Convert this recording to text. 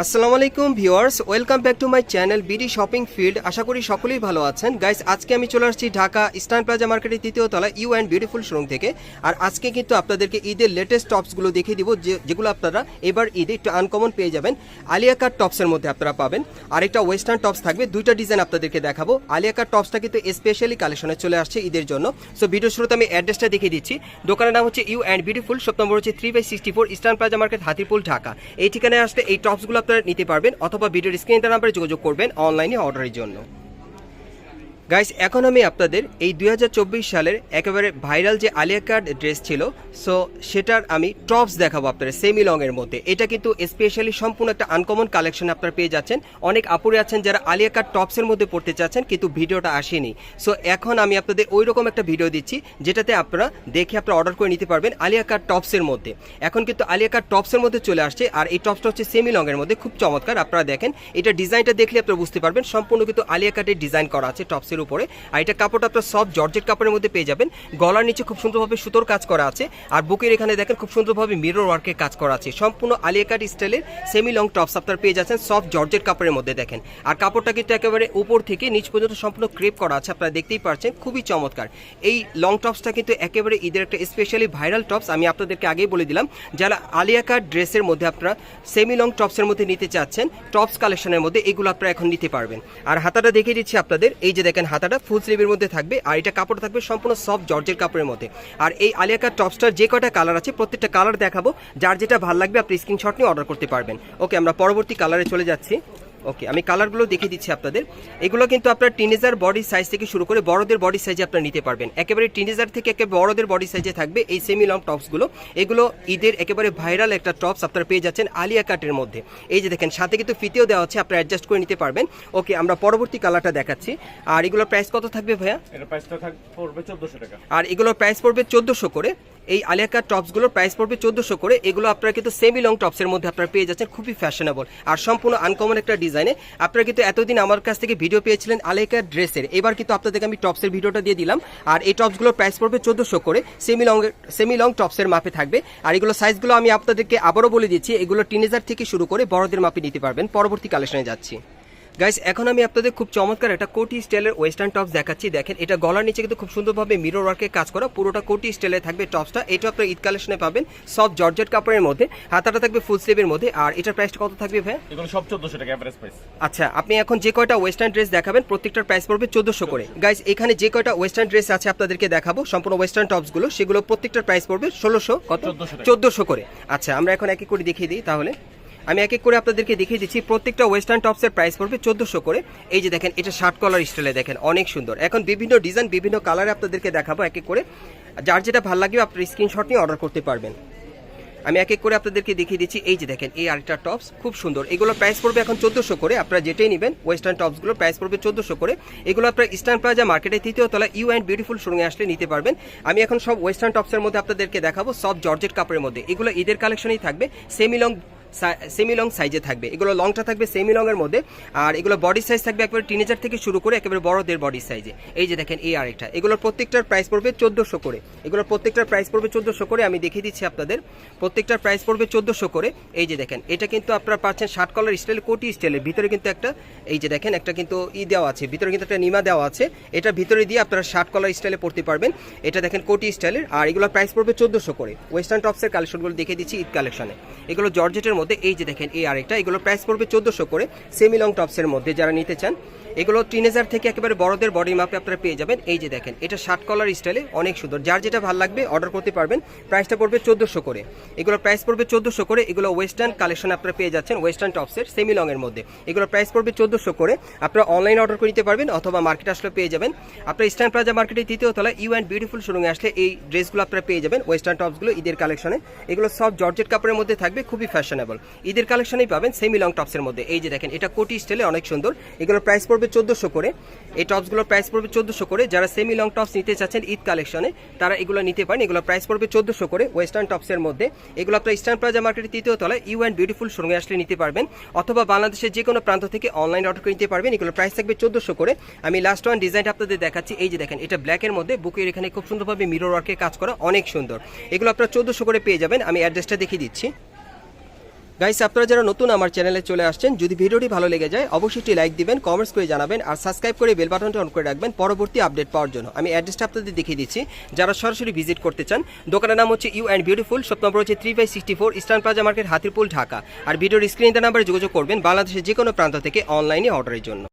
আসসালামু আলাইকুম, viewers. Welcome back to my channel BD shopping field. আশা করি সকলেই ভালো আছেন। গাইস, আজকে আমি চলে আসছি ঢাকা ইস্টার্ন প্লাজা মার্কেটের তৃতীয় তলা ইউ অ্যান্ড বিউটিফুল শোরুম থেকে। আর আজকে কিন্তু আপনাদেরকে ঈদের লেটেস্ট টপসগুলো দেখিয়ে দিব যেগুলো আপনারা এবার ঈদে একটু আনকমন পেয়ে যাবেন। আলিয়া কাট টপসের মধ্যে আপনারা পাবেন। আরেকটা ওয়েস্টার্ন টপস থাকবে, দুইটা ডিজাইন আপনাদেরকে দেখাবো। আলিয়া কাট টপসটা কিন্তু স্পেশালি কালেকশনে চলে আসছে ঈদের জন্য। সো ভিডিও শুরুতে আমি অ্যাড্রেসটা দেখিয়ে দিচ্ছি। দোকানের নাম হচ্ছে U and beautiful shop number হচ্ছে three by sixty four eastern plaza market Hatipul Dhaka. এই ঠিকানায় আসলে এই টপসগুলো আপনারা নিতে পারবেন অথবা ভিডিওর স্ক্রিনে নাম্বারে যোগাযোগ করবেন অনলাইনে অর্ডারের জন্য। গাইস এখন আমি আপনাদের এই দুই হাজার চব্বিশ সালের একেবারে ভাইরাল যে আলিয়া কার্ড ড্রেস ছিল সো সেটার আমি টপস দেখাবো আপনাদের সেমি লং এর মধ্যে। এটা কিন্তু স্পেশালি সম্পূর্ণ একটা আনকমন কালেকশন আপনারা পেয়ে যাচ্ছেন। অনেক আপুরে আছেন যারা আলিয়া কার্ড টপসের মধ্যে পড়তে চাচ্ছেন, কিন্তু ভিডিওটা আসেনি। সো এখন আমি আপনাদের ওই রকম একটা ভিডিও দিচ্ছি, যেটাতে আপনারা দেখে আপনারা অর্ডার করে নিতে পারবেন আলিয়া কার্ড টপসের মধ্যে। এখন কিন্তু আলিয়া কার্ড টপসের মধ্যে চলে আসছে, আর এই টপসটা হচ্ছে সেমি লং এর মধ্যে, খুব চমৎকার। আপনারা দেখেন, এটা ডিজাইনটা দেখলে আপনারা বুঝতে পারবেন, সম্পূর্ণ কিন্তু আলিয়া কাটের ডিজাইন করা আছে টপসের উপরে। আর এটা কাপড়টা আপনার সব জর্জেট কাপড়ের মধ্যে পেয়ে যাবেন। গলার নিচে খুব সুন্দরভাবে সুতোর কাজ করা আছে। আর বুকের এখানে দেখেন খুব সুন্দরভাবে মিরর ওয়ার্কের কাজ করা আছে। সম্পূর্ণ আলিয়াকাট স্টাইলের সেমি লং টপস আপনার পেয়ে যাচ্ছেন সব জর্জেট কাপড়ের মধ্যে দেখেন। আর কাপড়টা কিন্তু একেবারে উপর থেকে নিচ পর্যন্ত সম্পূর্ণ ক্রেপ করা আছে, আপনারা দেখতেই পারছেন। খুবই চমৎকার। এই লং টপসটা কিন্তু একেবারে ঈদের একটা স্পেশালি ভাইরাল টপস আমি আপনাদেরকে আগেই বলে দিলাম, যারা আলিয়াকাট ড্রেসের মধ্যে আপনারা সেমি লং টপসের মধ্যে নিতে চাচ্ছেন টপস কালেকশনের মধ্যে এগুলো আপনারা এখন নিতে পারবেন। আর হাতাটা দেখিয়ে দিচ্ছি আপনাদের। এই যে দেখেন হাতাটা ফুল স্লিভের মধ্যে থাকবে আর এটা কাপড় থাকবে সম্পূর্ণ সফট জর্জের কাপড়ের মধ্যে। আর এই আলিয়াকার টপস্টার যে কটা কালার আছে, প্রত্যেকটা কালার দেখাবো। যার যেটা ভালো লাগবে, আপনি স্ক্রিনশট নিয়ে অর্ডার করতে পারবেন। ওকে আমরা পরবর্তী কালারে চলে যাচ্ছি। ওকে আমি কালারগুলো দেখিয়ে দিচ্ছি আপনাদের। এগুলো কিন্তু আপনার টিনেজার বডি সাইজ থেকে শুরু করে বড়দের বডি সাইজে আপনারা নিতে পারবেন। একেবারে টিনেজার থেকে একেবারে বড়দের বডি সাইজে থাকবে এই সেমি লং টপসগুলো এগুলো ঈদের একেবারে ভাইরাল একটা টপস আপনারা পেয়ে যাচ্ছেন আলিয়া কাটের মধ্যে। এই যে দেখেন সাথে কিন্তু ফিতেও দেওয়া হচ্ছে আপনারা অ্যাডজাস্ট করে নিতে পারবেন। ওকে আমরা পরবর্তী কালারটা দেখাচ্ছি। আর এগুলোর প্রাইস কত থাকবে ভাইয়া? আর এগুলোর প্রাইস পড়বে চোদ্দোশো করে। এই আলিয়াকার টপসগুলোর প্রাইস পড়বে চোদ্দোশো করে। এগুলো আপনারা কিন্তু সেমি লং টপসের মধ্যে আপনারা পেয়ে যাচ্ছেন, খুবই ফ্যাশনেবল আর সম্পূর্ণ আনকমন একটা ডিজাইনে আপনারা কিন্তু এতদিন আমার কাছ থেকে ভিডিও পেয়েছিলেন আলিয়াকার ড্রেসের। এবার কিন্তু আপনাদেরকে আমি টপসের ভিডিওটা দিয়ে দিলাম। আর এই টপসগুলোর প্রাইস পড়বে চোদ্দোশো করে। সেমি লং সেমি লং টপসের মাপে থাকবে। আর এগুলো সাইজগুলো আমি আপনাদেরকে আবারও বলে দিচ্ছি, এগুলো টিনেজার থেকে শুরু করে বড়দের মাপে নিতে পারবেন। পরবর্তী কালেকশনে যাচ্ছি। গাইস এখন আমি আপনাদের খুব চমৎকার একটা কোটি স্টাইলের ওয়েস্টার্ন টপস দেখাচ্ছি। দেখেন এটা গলার নিচে কিন্তু খুব সুন্দরভাবে মিরর ওয়ার্কে কাজ করা পুরোটা কোটি স্টাইলে থাকবে টপসটা এটা আপনার ঈদ কালেকশনে পাবেন সব জর্জেট কাপড়ের মধ্যে হাতাটা থাকবে ফুল স্লিভের মধ্যে। আর এটার প্রাইসটা কত থাকবে ভাই? এগুলো সব চোদ্দশো টাকা প্রাইস আচ্ছা আপনি এখন যে কয়টা ওয়েস্টার্ন ড্রেস দেখাবেন প্রত্যেকটার প্রাইস পড়বে চোদ্দশো করে। গাইস এখানে যে কয়টা ওয়েস্টার্ন ড্রেস আছে আপনাদেরকে দেখাবো সম্পূর্ণ ওয়েস্টার্ন টপসগুলো সেগুলো প্রত্যেকটার প্রাইস পড়বে ষোলোশো কত? 1400 চোদ্দশো করে। আচ্ছা আমরা এখন একই এক করে দেখিয়ে দিই তাহলে। আমি এক এক করে আপনাদেরকে দেখিয়ে দিচ্ছি, প্রত্যেকটা ওয়েস্টার্ন টপসের প্রাইস পড়বে চোদ্দশো করে। এই যে দেখেন, এটা শার্ট কলার স্টাইলে দেখেন, অনেক সুন্দর। এখন বিভিন্ন ডিজাইন বিভিন্ন কালারে আপনাদেরকে দেখাবো এক এক করে। যার যেটা ভালো লাগবে আপনার স্ক্রিনশট নিয়ে অর্ডার করতে পারবেন। আমি এক এক করে আপনাদেরকে দেখিয়ে দিচ্ছি, এই যে দেখেন, এই আরেকটা টপস খুব সুন্দর। এগুলো প্রাইস পড়বে এখন চোদ্দশো করে, আপনারা যেটাই নেবেন ওয়েস্টার্ন টপসগুলো প্রাইস পড়বে চোদ্দশো করে। এগুলো আপনার ইস্টার্ন প্লাজা মার্কেটে তৃতীয় তলা ইউ অ্যান্ড বিউটিফুল শোরুমে আসলে নিতে পারবেন। আমি এখন সব ওয়েস্টার্ন টপসের মধ্যে আপনাদেরকে দেখাবো সব জর্জেট কাপড়ের মধ্যে। এগুলো ঈদের কালেকশনেই থাকবে সেমি লং সেমি লং সাইজে থাকবে। এগুলো লংটা থাকবে সেমি লং এর মধ্যে, আর এগুলো বডি সাইজ থাকবে একেবারে টিনেজার থেকে শুরু করে একেবারে বড়দের বডি সাইজে এই যে দেখেন, এই আরেকটা। এগুলোর প্রত্যেকটার প্রাইস পড়বে চোদ্দশো করে। এগুলোর প্রত্যেকটার প্রাইস পড়বে চোদ্দশো করে, আমি দেখিয়ে দিচ্ছি আপনাদের। প্রত্যেকটার প্রাইস পড়বে চোদ্দশো করে। এই যে দেখেন, এটা কিন্তু আপনারা পাচ্ছেন শার্ট কলার স্টাইল কোটি স্টাইলের ভিতরে কিন্তু একটা, এই যে দেখেন, একটা কিন্তু ই দেওয়া আছে। ভিতরে কিন্তু একটা নিমা দেওয়া আছে। এটা ভিতরে দিয়ে আপনারা শার্ট কলার স্টাইলে পড়তে পারবেন। এটা দেখেন কোটি স্টাইলের আর এগুলোর প্রাইস পড়বে চোদ্দশো করে। ওয়েস্টার্ন টপসের কালেকশনগুলো দেখিয়ে দিচ্ছি ঈদ কালেকশনে এগুলো জর্জেটের মধ্যে এই যে দেখেন, এই আরেকটা, এগুলো প্রাইস পড়বে চোদ্দশো করে সেমি লং টপসের মধ্যে যারা নিতে চান। এগুলো টিনেজার থেকে একেবারে বড়দের বডি মাপে আপনারা পেয়ে যাবেন। এই যে দেখেন, এটা শার্ট কলার স্টাইলে অনেক সুন্দর। যার যেটা ভালো লাগবে অর্ডার করতে পারবেন। প্রাইসটা পড়বে চোদ্দশো করে। এগুলো প্রাইস পড়বে চোদ্দশো করে। এগুলো ওয়েস্টার্ন কালেকশন আপনারা পেয়ে যাচ্ছেন ওয়েস্টার্ন টপসের সেমি লংয়ের মধ্যে। এগুলো প্রাইস পড়বে চোদ্দশো করে। আপনারা অনলাইন অর্ডার করে নিতে পারবেন অথবা মার্কেট আসলে পেয়ে যাবেন। আপনার ইস্টার্ন প্লাজা মার্কেটের তৃতীয় তলা ইউ অ্যান্ড বিউটিফুল শোরুমে আসলে এই ড্রেসগুলো আপনারা পেয়ে যাবেন ওয়েস্টার্ন টপসগুলো ঈদের কালেকশনে এগুলো সব জর্জেট কাপড়ের মধ্যে থাকবে, খুবই ফ্যাশনেবল ঈদের কালেকশনেই পাবেন সেমি লং টপসের মধ্যে। এই যে দেখেন, এটা কোটি স্টাইলে অনেক সুন্দর। এগুলোর প্রাইস পড়বে চোদ্দশো করে। এই টপসগুলোর প্রাইস পড়বে চোদ্দশো করে। যারা সেমি লং টপস নিতে চাচ্ছেন ঈদ কালেকশনে তারা এগুলো নিতে পারেন। এগুলো প্রাইস পড়বে চোদ্দশো করে ওয়েস্টার্ন টপসের মধ্যে। এগুলো আপনার ইস্টার্ন প্লাজা মার্কেটের তৃতীয় তলায় ইউ অ্যান্ড বিউটিফুল শোরুমে আসলে নিতে পারবেন। অথবা বাংলাদেশের যে কোনো প্রান্ত থেকে অনলাইন অর্ডার করে নিতে পারবেন। এগুলো প্রাইস থাকবে চোদ্দশো করে। আমি লাস্ট ওয়ান ডিজাইনটা আপনাদের দেখাচ্ছি। এই যে দেখেন, এটা ব্ল্যাকের মধ্যে। বুকের এখানে খুব সুন্দরভাবে মিরর ওয়ার্কে কাজ করা, অনেক সুন্দর। এগুলো আপনারা চোদ্দশো করে পেয়ে যাবেন। আমি অ্যাড্রেসটা দেখিয়ে দিচ্ছি। গাইস আপনারা যারা নতুন আমার চ্যানেলে চলে আসছেন, যদি ভিডিওটি ভালো লেগে যায়, অবশ্যই একটি লাইক দিবেন কমেন্টস করে জানাবেন, আর সাবস্ক্রাইব করে বেল বাটনটা অন করে রাখবেন পরবর্তী আপডেট পাওয়ার জন্য। আমি অ্যাড্রেসটা আপনাদের দেখিয়ে দিচ্ছি। যারা সরাসরি ভিজিট করতে চান, দোকানের নাম হচ্ছে U and beautiful shop number হচ্ছে three by sixty four eastern plaza market Hatirpul, Dhaka. আর ভিডিওর স্ক্রিনটা নাম্বারে যোগাযোগ করবেন বাংলাদেশের যে কোনো প্রান্ত থেকে অনলাইনে অর্ডারের জন্য।